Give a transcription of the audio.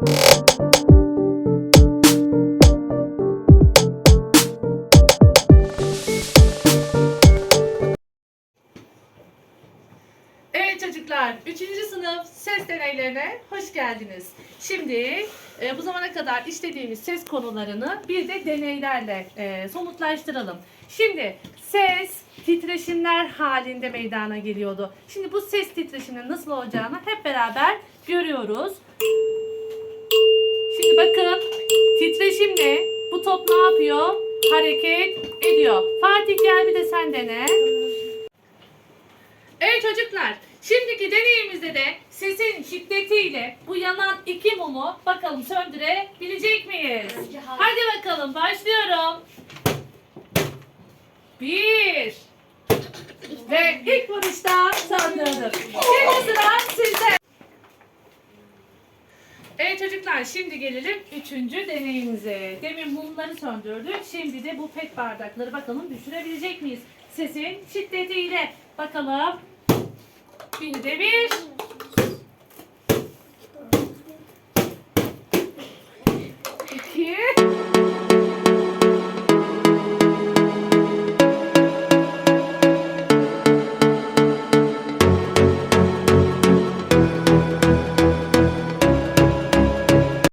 Evet çocuklar, 3. sınıf ses deneylerine hoş geldiniz. Şimdi e, bu zamana kadar işlediğimiz ses konularını bir de deneylerle e, somutlaştıralım. Şimdi ses titreşimler halinde meydana geliyordu. Şimdi bu ses titreşiminin nasıl olacağını hep beraber görüyoruz titreşimle bu top ne yapıyor? Hareket ediyor. Fatih gel bir de sen dene. Evet çocuklar, şimdiki deneyimizde de sesin şiddetiyle bu yanan iki mumu bakalım söndürebilecek miyiz? Hadi bakalım başlıyorum. Bir. Ve ilk vuruşta Evet çocuklar şimdi gelelim üçüncü deneyimize. Demin mumları söndürdük. Şimdi de bu pet bardakları bakalım düşürebilecek miyiz? Sesin şiddetiyle. Bakalım. Bir de bir. İki.